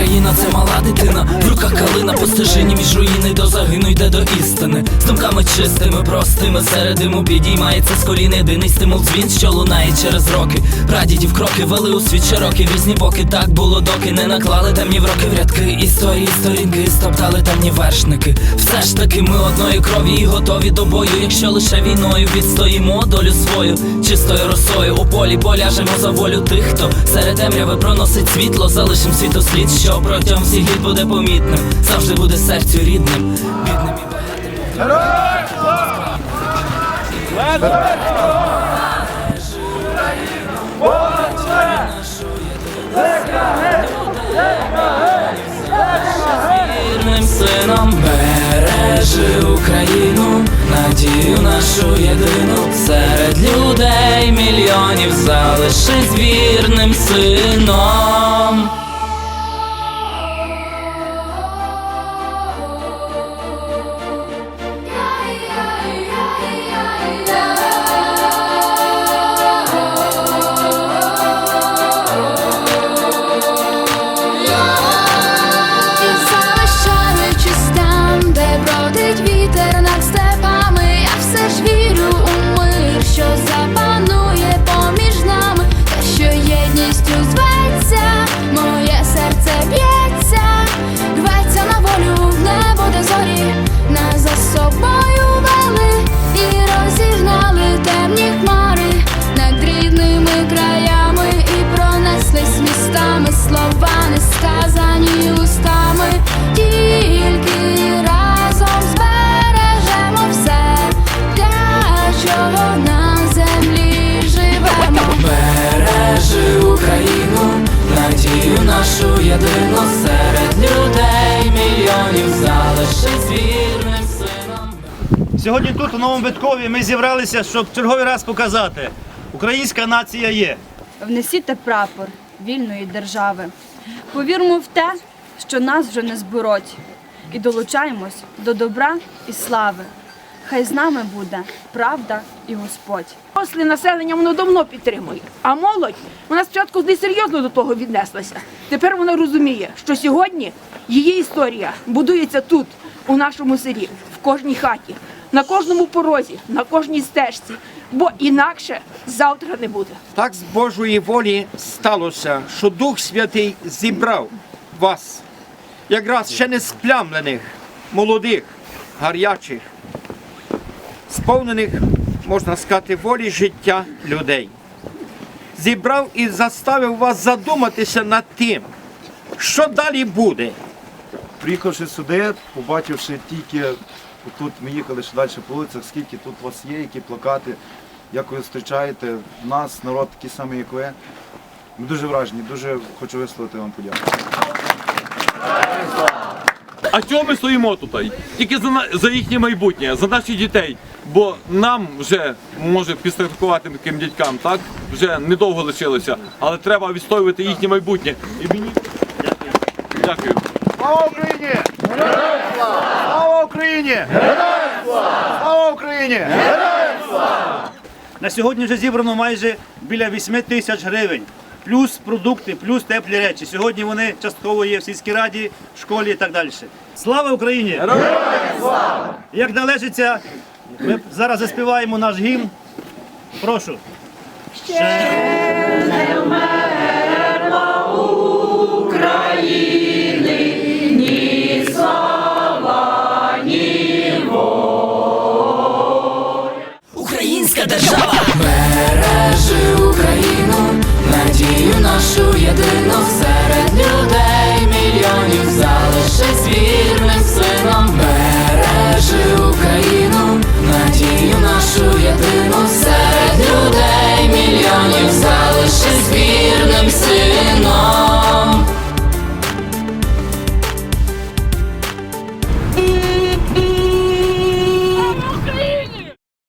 Україна це мала дитина, в руках калина по між руїни до загину йде до істини. З думками чистими, простими, серед диму підіймається з колін єдиний стимул дзвін, що лунає через роки. Прадідів кроки вели у світ широкий різні боки. Так було, доки не наклали темні в роки в рядки. Історії, сторінки, стоптали темні вершники. Все ж таки, ми одної крові і готові до бою. Якщо лише війною відстоїмо долю свою, чистою росою у полі поляжемо за волю тих, хто серед темряви проносить світло, залишим світослід, що протягом всіх літ буде помітним, завжди буде серцю рідним, бідним і вірним сином бережи Україну, надію нашу єдину серед людей мільйонів залишись вірним сином. Нашу серед людей мільйонів залишись вірним сином. Сьогодні тут, у Новому Биткові, ми зібралися, щоб черговий раз показати, українська нація є. Внесіте прапор вільної держави. Повірмо в те, що нас вже не збороть, і долучаємось до добра і слави. Хай з нами буде правда і Господь. Доросле населення воно давно підтримує, а молодь вона спочатку не серйозно до того віднеслася. Тепер вона розуміє, що сьогодні її історія будується тут, у нашому селі, в кожній хаті, на кожному порозі, на кожній стежці, бо інакше завтра не буде. Так з Божої волі сталося, що Дух Святий зібрав вас, якраз ще не сплямлених, молодих, гарячих, сповнених, можна сказати, волі життя людей. Зібрав і заставив вас задуматися над тим, що далі буде. Приїхавши сюди, побачивши тільки тут ми їхали ще далі по вулицях, скільки тут у вас є, які плакати, як ви зустрічаєте нас, народ такий самий, як ви. Ми дуже вражені, дуже хочу висловити вам подяку. А чого ми стоїмо тут? Тільки за, на- за їхнє майбутнє, за наших дітей. Бо нам вже, може, підстрахувати таким дядькам, так? Вже недовго лишилося, але треба відстоювати їхнє майбутнє. І мені... Дякую. Слава Україні! Героям слава! Слава Україні! Героям слава! Слава Україні! На сьогодні вже зібрано майже біля 8 тисяч гривень. Плюс продукти, плюс теплі речі. Сьогодні вони частково є в сільській раді, школі і так далі. Слава Україні! Героям слава! Як належиться, ми зараз заспіваємо наш гімн. Прошу. Українська